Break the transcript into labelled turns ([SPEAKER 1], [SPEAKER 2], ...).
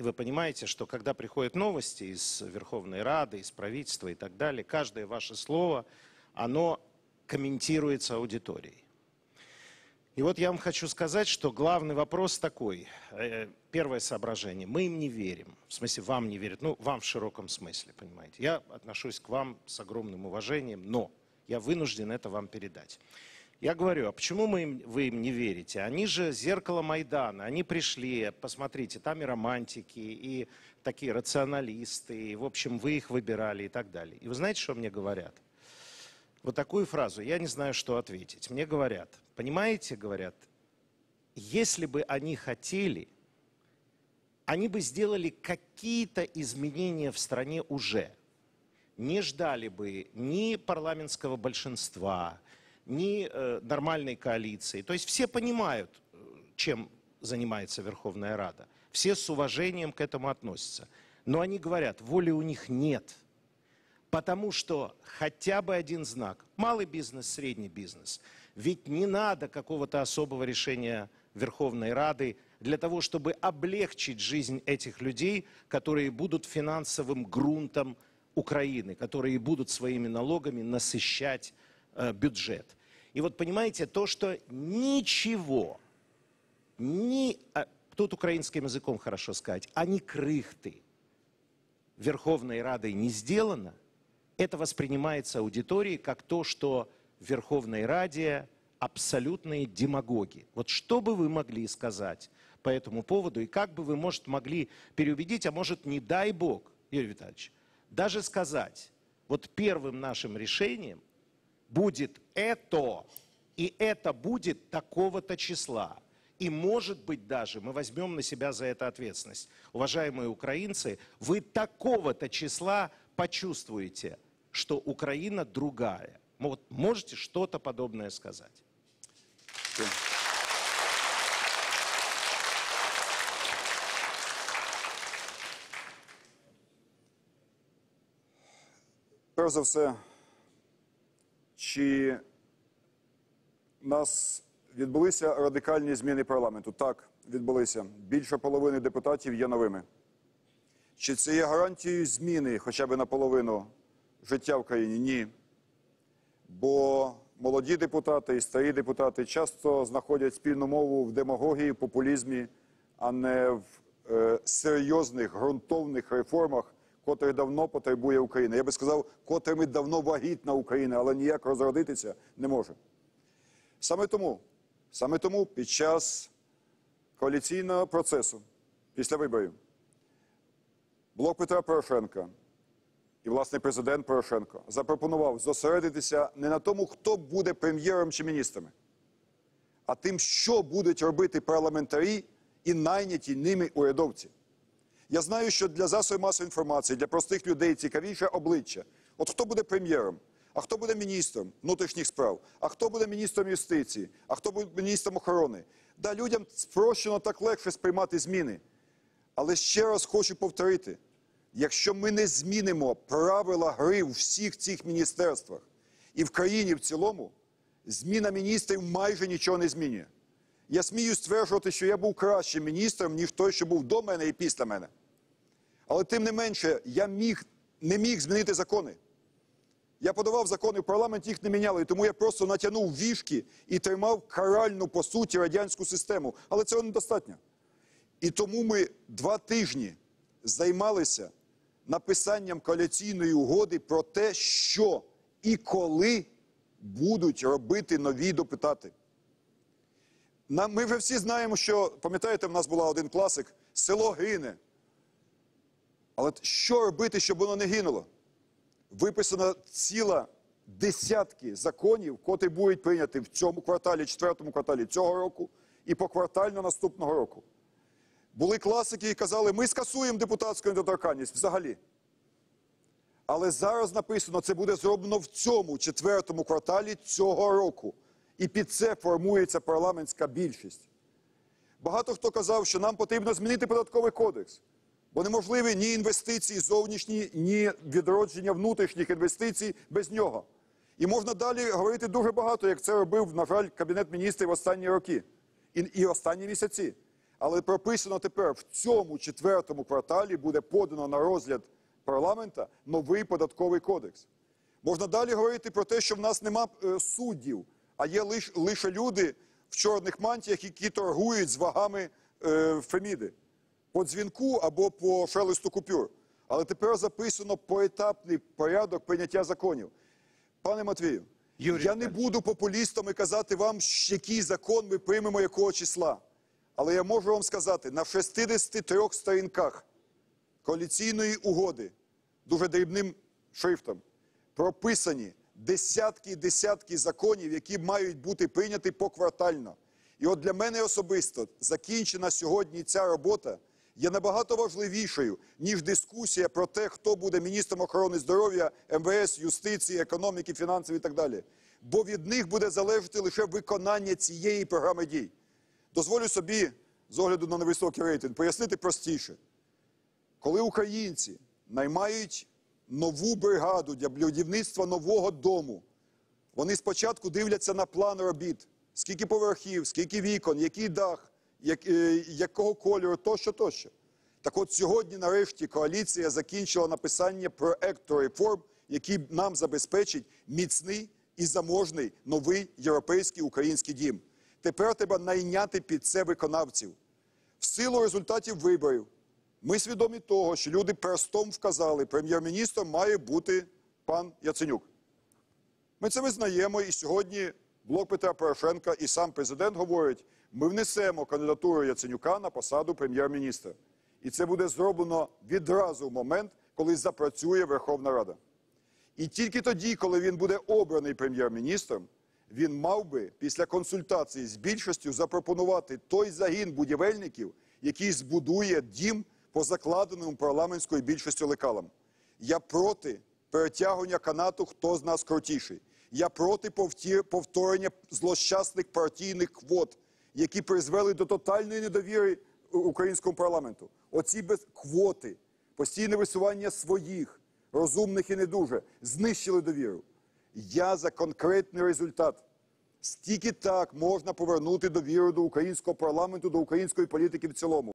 [SPEAKER 1] И вы понимаете, что когда приходят новости из Верховной Рады, из правительства и так далее, каждое ваше слово, оно комментируется аудиторией. И вот я вам хочу сказать, что главный вопрос такой. Э, Первое соображение. Мы им не верим. В смысле, вам не верят. Ну, вам в широком смысле, понимаете. Я отношусь к вам с огромным уважением, но я вынужден это вам передать. Я говорю, а почему мы им, вы им не верите? Они же зеркало Майдана. Они пришли, посмотрите, там и романтики, и такие рационалисты, и, в общем, вы их выбирали и так далее. И вы знаете, что мне говорят? Вот такую фразу, я не знаю, что ответить. Мне говорят, понимаете, говорят, если бы они хотели, они бы сделали какие-то изменения в стране уже. Не ждали бы ни парламентского большинства, ни э, нормальной коалиции. То есть все понимают, э, чем занимается Верховная Рада. Все с уважением к этому относятся. Но они говорят, воли у них нет. Потому что хотя бы один знак. Малый бизнес, средний бизнес. Ведь не надо какого-то особого решения Верховной Рады для того, чтобы облегчить жизнь этих людей, которые будут финансовым грунтом Украины, которые будут своими налогами насыщать э, бюджет. И вот понимаете, то, что ничего, ни, а, тут украинским языком хорошо сказать, а ни крыхты Верховной Радой не сделано, это воспринимается аудиторией как то, что Верховной Раде абсолютные демагоги. Вот что бы вы могли сказать по этому поводу, и как бы вы, может, могли переубедить, а может, не дай Бог, Юрий Витальевич, даже сказать, вот первым нашим решением будет это, и это будет такого-то числа. И, может быть, даже мы возьмем на себя за это ответственность. Уважаемые украинцы, вы такого-то числа почувствуете, что Украина другая. Вот можете что-то подобное сказать?
[SPEAKER 2] Перш за чи в нас відбулися радикальні зміни парламенту? Так, відбулися. Більше половини депутатів є новими. Чи це є гарантією зміни хоча б наполовину життя в країні? Ні. Бо молоді депутати і старі депутати часто знаходять спільну мову в демагогії, популізмі, а не в е, серйозних ґрунтовних реформах, котрих давно потребує Україна. Я би сказав, котрими давно вагітна Україна, але ніяк розродитися не може. Саме тому, саме тому під час коаліційного процесу, після виборів, блок Петра Порошенка і, власне, президент Порошенко запропонував зосередитися не на тому, хто буде прем'єром чи міністрами, а тим, що будуть робити парламентарі і найняті ними урядовці. Я знаю, що для засобів масової інформації, для простих людей цікавіше обличчя. От хто буде прем'єром, а хто буде міністром внутрішніх справ, а хто буде міністром юстиції, а хто буде міністром охорони. Да, людям спрощено так легше сприймати зміни. Але ще раз хочу повторити: якщо ми не змінимо правила гри у всіх цих міністерствах і в країні в цілому, зміна міністрів майже нічого не змінює. Я смію стверджувати, що я був кращим міністром, ніж той, що був до мене і після мене. Але тим не менше, я міг, не міг змінити закони. Я подавав закони в парламент, їх не міняли, тому я просто натягнув вішки і тримав каральну, по суті, радянську систему. Але цього недостатньо. І тому ми два тижні займалися написанням коаліційної угоди про те, що і коли будуть робити нові депутати. Ми вже всі знаємо, що, пам'ятаєте, в нас була один класик село гине. Але що робити, щоб воно не гинуло? Виписано ціла десятки законів, котрі будуть прийняті в цьому кварталі, четвертому кварталі цього року і поквартально наступного року. Були класики, які казали, ми скасуємо депутатську недоторканність взагалі. Але зараз написано, це буде зроблено в цьому четвертому кварталі цього року. І під це формується парламентська більшість. Багато хто казав, що нам потрібно змінити податковий кодекс, бо неможливі ні інвестиції зовнішні, ні відродження внутрішніх інвестицій без нього. І можна далі говорити дуже багато, як це робив, на жаль, Кабінет міністрів останні роки і, і останні місяці. Але прописано тепер в цьому четвертому кварталі буде подано на розгляд парламента новий податковий кодекс. Можна далі говорити про те, що в нас нема е, суддів, а є лиш, лише люди в чорних мантіях, які торгують з вагами е, Феміди по дзвінку або по шелесту купюр. Але тепер записано поетапний порядок прийняття законів. Пане Матвію,
[SPEAKER 1] Юрій
[SPEAKER 2] я не буду популістом і казати вам, який закон ми приймемо якого числа. Але я можу вам сказати, на 63 сторінках коаліційної угоди дуже дрібним шрифтом прописані десятки і десятки законів, які мають бути прийняті поквартально. І от для мене особисто закінчена сьогодні ця робота є набагато важливішою, ніж дискусія про те, хто буде міністром охорони здоров'я, МВС, юстиції, економіки, фінансів і так далі. Бо від них буде залежати лише виконання цієї програми дій. Дозволю собі, з огляду на невисокий рейтинг, пояснити простіше. Коли українці наймають нову бригаду для будівництва нового дому, вони спочатку дивляться на план робіт, скільки поверхів, скільки вікон, який дах, як, е, якого кольору, тощо, тощо. Так от сьогодні, нарешті, коаліція закінчила написання проекту реформ, який нам забезпечить міцний і заможний новий європейський український дім. Тепер треба найняти під це виконавців. В силу результатів виборів ми свідомі того, що люди перстом вказали, прем'єр-міністром має бути пан Яценюк. Ми це визнаємо, і сьогодні блок Петра Порошенка і сам президент говорять, ми внесемо кандидатуру Яценюка на посаду прем'єр-міністра. І це буде зроблено відразу в момент, коли запрацює Верховна Рада. І тільки тоді, коли він буде обраний прем'єр-міністром, він мав би після консультації з більшістю запропонувати той загін будівельників, який збудує дім по закладеному парламентською більшістю лекалам. Я проти перетягування канату, хто з нас крутіший. Я проти повторення злощасних партійних квот, які призвели до тотальної недовіри українському парламенту. Оці без квоти, постійне висування своїх, розумних і не дуже, знищили довіру. Я за конкретний результат. Стільки так можна повернути довіру до українського парламенту, до української політики в цілому.